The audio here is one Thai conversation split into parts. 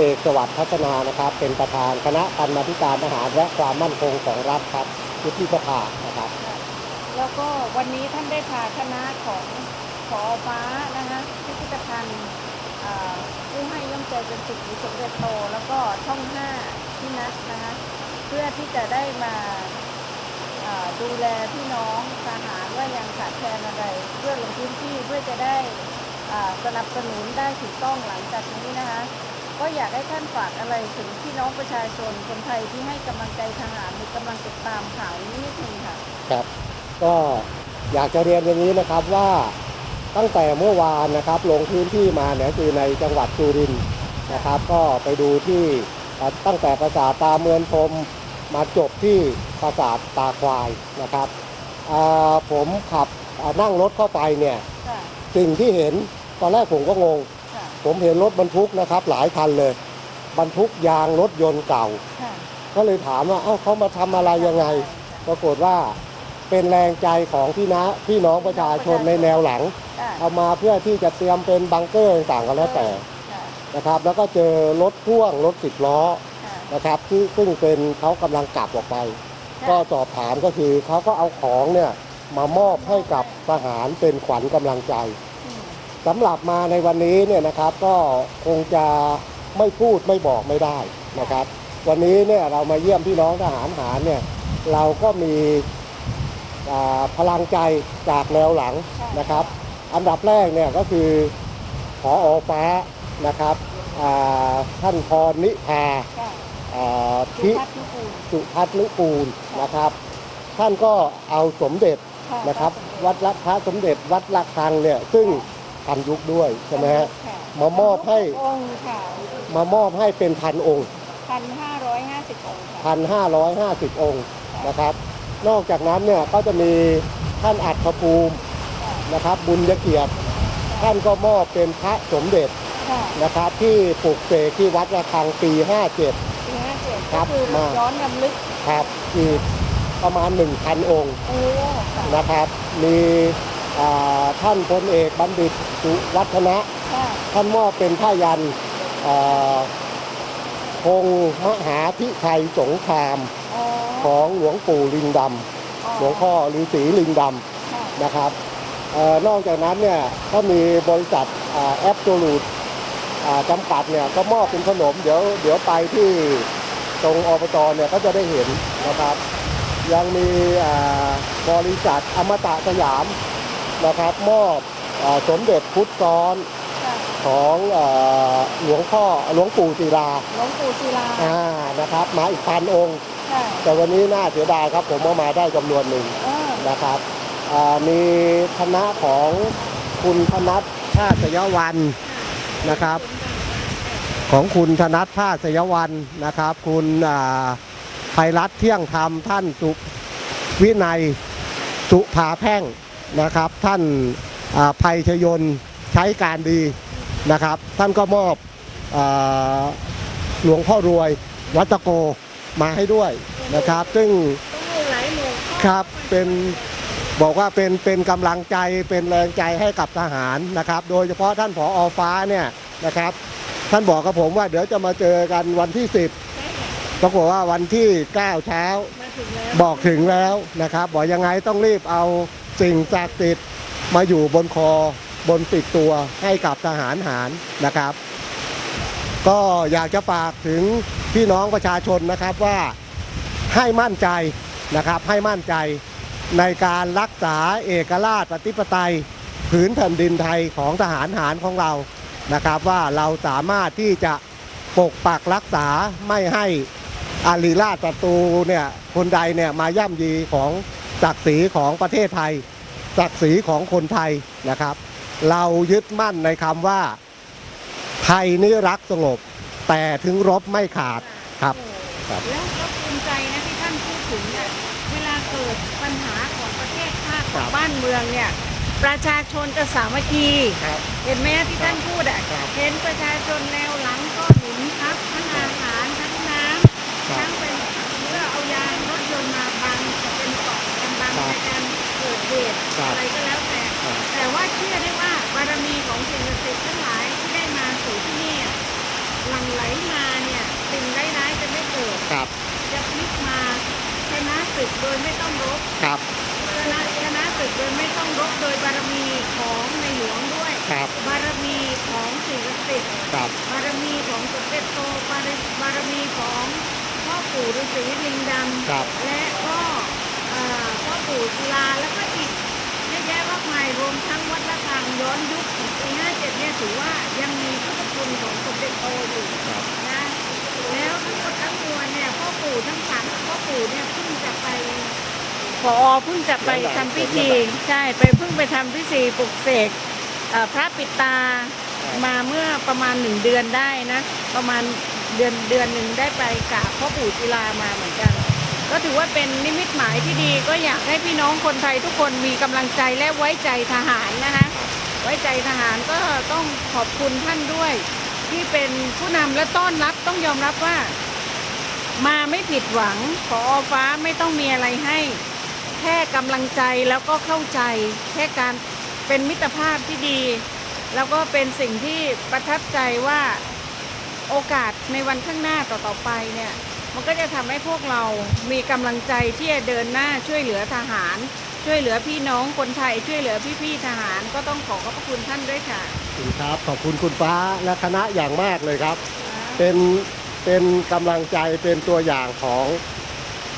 เอกสวัสดิ์พัฒนานะครับ เป็นประธานคณะกรรมาธิการทหารและความมั่นคงของรัฐครับยุทธิสภานะครับ แล้วก็วันนี้ท่านได้พาคณะของขอฟ้านะคะพิพิธภัณฑ์ผู้ให้ย่อมใจเป็นสุขหรือสมเด็จโต แล้วก็ช่องห้าที่นัดนะคะเพื่อที่จะได้มาดูแลพี่น้องทหารว่ายังขาดแคลนอะไร เพื่อลงพื้นที่เพื่อจะได้สนับสนุนได้ถูกต้องหลังจากนี้นะคะ ก็อยากให้ท่านฝากอะไรถึงพี่น้องประชาชนคนไทยที่ให้กำลังใจทหารหรือกำลังติดตามข่าวนี้นิดนึงค่ะ ครับ ก็อยากจะเรียนอย่างนี้นะครับว่าตั้งแต่เมื่อวานนะครับลงพื้นที่มาเนี่ยคือในจังหวัดสุรินทร์นะครับ ก็ไปดูที่อ่าตั้งแต่ปราสาทตาเมืองพรมมาจบที่ปราสาทตาควายนะครับอ่าผมขับอ่านั่งรถเข้าไปเนี่ยค่ะสิ่งที่เห็นตอนแรกผมก็งงค่ะ ผมเห็นรถบรรทุกนะครับ หลายคันเลย บรรทุกยางรถยนต์เก่า ค่ะก็เลยถามว่าเอ้าเขามาทำอะไรยังไง ปรากฏว่าเป็นแรงใจของพี่นะพี่น้องประชาชนในแนวหลัง ค่ะเอามาเพื่อที่จะเตรียมเป็นบังเกอร์ต่างๆก็แล้วแต่ค่ะนะครับ แล้วก็เจอรถพ่วงรถสิบล้อค่ะ นะครับที่ซึ่งเป็นเขากำลังกลับออกไปก็สอบถามก็คือเขาก็เอาของเนี่ยมามอบให้กับทหารเป็นขวัญกำลังใจอืม สำหรับมาในวันนี้เนี่ยนะครับก็คงจะไม่พูดไม่บอกไม่ได้นะครับ วันนี้เนี่ยเรามาเยี่ยมพี่น้องทหารหารเนี่ยเราก็มีอ่าพลังใจจากแนวหลังนะครับ อันดับแรกเนี่ยก็คือขออฟ้านะครับอ่าท่านพรนิพาค่ะอ่าสุพิพัฒน์นุกูลสุพัฒน์ลุกูลนะครับ ท่านก็เอาสมเด็จะนะครับ วัดละพระสมเด็จวัดละคังเนี่ยซึ่ง ทันยุคด้วยใช่ไหมฮะค่ะมามอบให้องค์ค่ะมามอบให้เป็นพันองค์พันห้าร้อยห้าสิบองค์ค่ะพันห้าร้อยห้าสิบองค์นะครับ นอกจากนั้นเนี่ยก็จะมีท่านอัฏฐภูมินะครับ บุญยเกียรติท่านก็มอบเป็นพระสมเด็จค่ะนะครับ ที่ปลูกเสกที่วัดระฆังปี 57 ปีห้าเจ็ดครัก็บคือมา ย้อนรำลึกครับอีกประมาณ 1,000 องค์ โอ้ค่ะนะครับ มีอ่า ท่านพลเอกบัณฑิตสุวัฒนะค่ะท่านมอบเป็นผ้ายันอ่าธงมหาพิชัยสงครามอ๋อของหลวงปู่ลิงดำหลวงพ่อฤาษีลิงดค่ะำนะครับเออนอกจากนั้นเนี่ยก็มีบริษัทแอปโ l ลูดจำกัดเนี่ยก็มอบเป็นขนมเดี๋ยวเดี๋ยวไปที่ตรงอบจเนี่ยก็จะได้เห็นนะครับ ยังมีอ่าบริษัทอมตะสยาม นะครับมอบอาสมเด็จพุทธซ้อนค่ะของอาหลวงพ่อหลวงปู่ศิลาหลวงปู่ศิลาอ่านะครับ มาอีกพันองค์ค่ะแต่วันนี้น่าเสียดายครับ ผมเอามาได้จำนวนหนึ่งเออนะครับอ่ามีคณะของคุณธนัทภาสยวันนะครับ ของคุณธนัทภาสยวันนะครับ คุณอ่าไพรัตน์เที่ยงธรรมท่านสุวินัยสุภาแพ่ง นะครับ ท่านอ่าภัยชยนต์ใช้การดีนะครับ ท่านก็มอบอาหลวงพ่อรวยวัตโกมาให้ด้วยนะครับ ซึ่งต้องให้หลายหมู่ข้อครับเป็นบอกว่าเป็นเป็นกำลังใจเป็นแรงใจให้กับทหารนะครับ โดยเฉพาะท่านผออฟ้าเนี่ยนะครับ ท่านบอกกับผมว่าเดี๋ยวจะมาเจอกันวันที่ 10ปรากฏว่าวันที่ 9 เช้ามาถึงแล้วบอกถึงแล้วนะครับ บอกยังไงต้องรีบเอา สิ่งศักดิ์สิทธิ์มาอยู่บนคอบนติดตัวให้กับทหารหารนะครับ ก็อยากจะฝากถึงพี่น้องประชาชนนะครับว่าให้มั่นใจนะครับให้มั่นใจในการรักษาเอกราชปฏิปไตยผืนแผ่นดินไทยของทหารหารของเรานะครับ ว่าเราสามารถที่จะปกปักรักษาไม่ให้อารีราชศัตรูเนี่ยคนใดเนี่ยมาย่ำยีของ ศักดิ์ศรีของประเทศไทย ศักดิ์ศรีของคนไทยนะครับ เรายึดมั่นในคำว่า ไทยนี่รักสงบ แต่ถึงรบไม่ขาดครับครับแล้วก็ภูมิใจนะที่ท่านพูดถึงเนี่ยเวลาเกิดปัญหาของประเทศชาติของบ้านเมืองเนี่ยประชาชนจะสามัคคีครับเห็นไหมที่ท่านพูดอะครับเห็นประชาชนแนวหลังก็หนุนทัพทั้งอาหารทั้งน้ำครับทั้ง เหตุอะไรก็แล้วแต่ แต่ว่าเชื่อได้ว่าบารมีของสิ่งศักดิ์สิทธิ์ทั้งหลายที่ได้มาสู่ที่นี่หลั่งไหลมาเนี่ยสิ่งร้ายๆจะไม่เกิดจะพลิกมาชนะศึกโดยไม่ต้องรบครับชนะศึกโดยไม่ต้องรบโดยบารมีของในหลวงด้วยครับบารมีของสิ่งศักดิ์สิทธิ์บารมีของสมเด็จโตบารมีของพ่อปู่ฤาษีลิงดำและก็พ่อปู่ลาแล้วก็ กเยอะแยะมากมายรวมทั้งวัดละคังย้อนยุคถึงปี57เนี่ยถือว่ายังมีพุทธคุณของสมเด็จโตอยู่ครับนะแล้วทั้งหมดทั้งมวลเนี่ยพ่อปู่ทั้งสามพ่อปู่เนี่ยเพิ่งจะไปพอเพิ่งจะไปทำพิธีใช่ไปเพิ่งไปทำพิธีปลุกเสกเอ่อพระปิดตามาเมื่อประมาณหนึ่งเดือนได้นะ ประมาณเดือนเดือนหนึ่งได้ไปกราบพ่อปู่ศิลามาเหมือนกัน ก็ถือว่าเป็นนิมิตหมายที่ดี ก็อยากให้พี่น้องคนไทยทุกคนมีกำลังใจและไว้ใจทหารนะคะไว้ใจทหารก็ต้องขอบคุณท่านด้วย ที่เป็นผู้นำและต้อนรับต้องยอมรับว่า มาไม่ผิดหวังขอฟ้าไม่ต้องมีอะไรให้ แค่กำลังใจแล้วก็เข้าใจ แค่การเป็นมิตรภาพที่ดี แล้วก็เป็นสิ่งที่ประทับใจว่าโอกาสในวันข้างหน้าต่อๆไปเนี่ย มันก็จะทำให้พวกเรามีกำลังใจที่จะเดินหน้าช่วยเหลือทหาร ช่วยเหลือพี่น้องคนไทย ช่วยเหลือพี่ๆทหาร ก็ต้องขอขอบพระคุณท่านด้วยค่ะขอบคุณครับขอบคุณคุณฟ้าและคณะอย่างมากเลยครับ เป็นเป็นกำลังใจเป็นตัวอย่างของ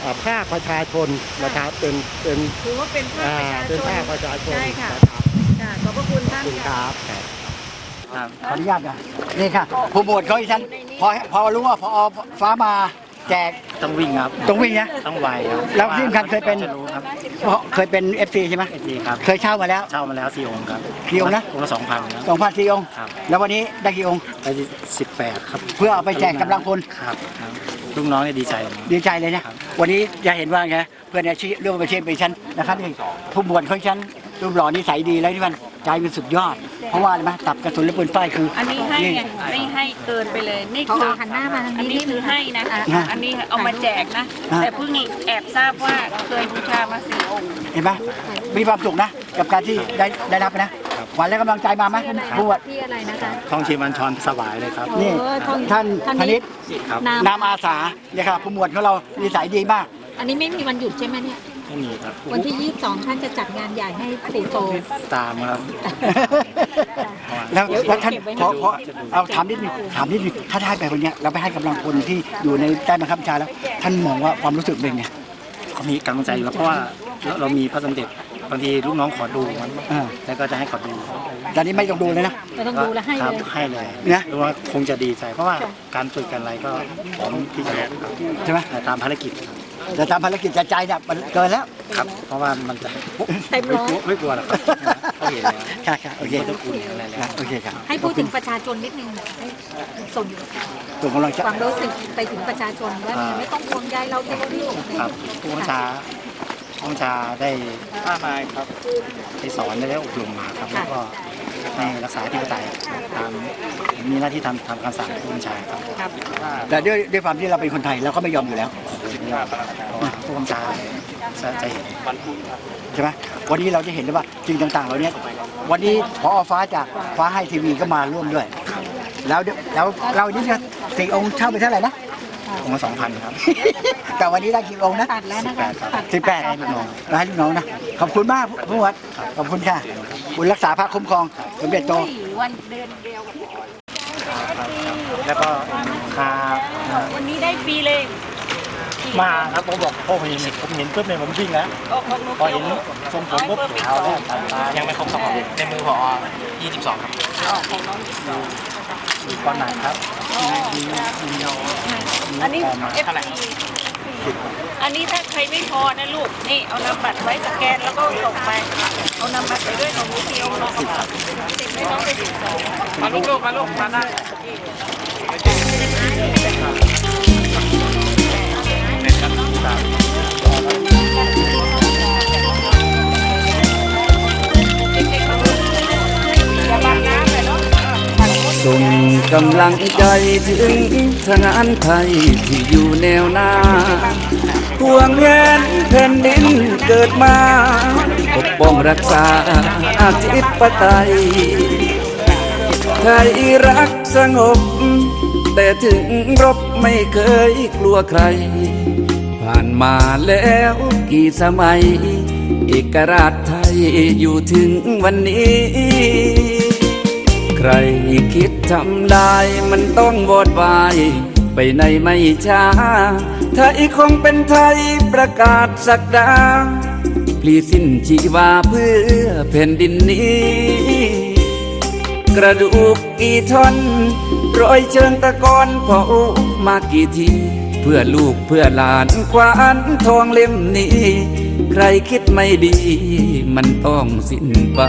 เอ่อภาคประชาชนนะครับเป็นเป็นถือว่าเป็นภาคอ่าประชาชนเป็นภาคประชาชนใช่ค่ะนะครับค่ะขอบพระคุณขอท่าบนคุณคค่ะรับครับครับขออนุญาตนะนี่ค่ะผู้หมวดเขาอีฉันพอพอรู้ว่าพอฟ้ามา แจกต้องวิ่งครับ ต้องวิ่งนะ ต้องไวครับแล้วที่สำคัญเคยเป็น จะรู้ครับเพราะเคยเป็น FC ใช่ไหมเอทีครับ เคยเช่ามาแล้ว เช่ามาแล้วสี่องค์ครับกี่องค์นะ องค์ละสองพันครับ สองพันสี่องค์ ครับ แล้ววันนี้ได้กี่องค์ ไปสิบแปดครับเพื่อเอาไปแจกกำลังพล ครับครับลูกน้องเนี่ยดีใจนะดีใจเลยนะครับวันนี้จะเห็นว่าไงเพื่อนอาชีพเรื่องอาชีพเป็นฉันนะครับนี่ผู้หมวดของฉันรูปหล่อนิสัยดีแล้วที่มันใจเป็นสุดยอด เพราะว่าอะไรไหมตับกระสุนและปืนฝ้ายคืออัอันนี้ให้ไงไม่ให้เกินไปเลย นี่คือหันหน้ามาอันนี้คือให้นะ อันนี้เอามาแจกนะ แต่เพิ่งแอบทราบว่าเคยบูชามาสี่องค์ เห็นไหมมีความสุขนะ กับการที่ได้ได้รับนะขวัญและกำลังใจมาไหมผู้หมวดที่อะไรนะคะท่องชีมันชรสวายเลยครับนี่เออท่องท่านท่านพนี้นิษครับน้นามอาสาเนี่ยครับผู้หมวดของเรานิสัยดีมากำอันนี้ไม่มีวันหยุดใช่ไหมเนี่ยไม่มีครับวันที่ 22 ท่านจะจัดงานใหญ่ให้ปู่โตตามครับ แล้วแล้วท่านเก็บไว้ขอให้ขอเอาถามนิดนึงถามนิดนึงถ้าได้ไปวันเนี้ยเราไปให้กำลังพลที่อยู่ในใต้บังคับบัญชาแล้ว ท่านมองว่าความรู้สึกเป็นไงก็มีกำลังใจอยู่แล้วเพราะว่าเราเรามีพระสมเด็จบางทีลูกน้องขอดูมันอ่าแล้วก็จะให้ขอดูตอนนี้ไม่ต้องดูเลยนะ ไม่ต้องดูแลวให้คเลรับย ให้เลยนะรู้ว่าคงจะดีใจเพราะว่าการฝึกกันอะไรก็พร้อมที่จะรับครับใช่ไหมแต่ตามภารกิจครับ แต่ตามภารกิจใจใจเนี่ยมันเกินแล้วครับ เพราะว่ามันจะเต็มร้อยไม่กลัวหรอกครับเขาเห็นแล้วค่ะค่ะโอเคเจ้าคุณอะไรแล้วโอเคครับให้พูดถึงประชาชนนิดนึงให้ส่งส่งกำลังใจความรู้สึกไปถึงประชาชนว่าเนี่ยไม่ต้องห่วงใยเราเต็มที่ครับผู้บัญชา ผู้บัญชาได้ผ้านายครับได้สอนได้อบรมมาครับแล้วก็ให้รักษาที่ปไตยตามมีหน้าที่ทำทำคำสั่งผู้บัญชาครับครับแต่ด้วยด้วยความที่เราเป็นคนไทยเราก็ไม่ยอมอยู่แล้วเพราะว่าผู้บัญชาจะจะเห็นใช่ไหมวันนี้เราจะเห็นได้ว่าสิ่งต่างๆเหล่านี้วันนี้พอฟ้าจากฟ้าให้ทีวีก็มาร่วมด้วย แล้วเดี๋ยวแล้วเรานี่จะสี่องค์เช่าไปเท่าไหร่นะ องค์ละสองพันครับ แต่วันนี้ได้กี่องค์นะตัดแล้วนะคะครับตัดสิบแปดให้ลูกน้องให้ลูกน้องนะ ขอบคุณมากผู้วัด ขอบคุณค่ะ คุณรักษาพระคุ้มครองสมเด็จโตวันเดือนเดียวแล้วก็คาวันนี้ได้ฟรีเลย มาครับผมบอกผมเห็นผมเห็นปุ๊บเนี่ยผมวิ่งแล้วก็ของหนูพอเห็นทรงผมปุ๊บเอาแล้วยังไม่ครบสองในมือพอ22 ครับ อ๋อของน้องมีก้อนหนักครับมีมีเอาอันนี้ออกมาเอฟซีอันนี้ถ้าใครไม่พอนะลูก นี่เอานำบัตรไว้สแกนแล้วก็ส่งไป เอานำบัตรไปด้วยของลูกเดียวน้องสิบสิบไม่น้องไปสิบสองมาลูกลูกมาลูกมาได้อย่า กำลังใจถึงทหารไทยที่อยู่แนวหน้าห่วงแหนแผ่นดินเกิดมาปกป้องรักษาอาธิปไตยไทยรักสงบ แต่ถึงรบไม่เคยกลัวใคร ผ่านมาแล้วกี่สมัย เอกราชไทยอยู่ถึงวันนี้ ใครคิดทำได้มันต้องวอดวาย ไปในไม่ช้าไทยคงเป็นไทยประกาศสักดาพลีสิ้นชีวาเพื่อแผ่นดินนี้ กระดูกกี่ท่อนรอยเชิงตะกอนเผามากี่ที เพื่อลูกเพื่อหลานควานทองเล่มนี้ ใครคิดไม่ดี มันต้องสิ้นไป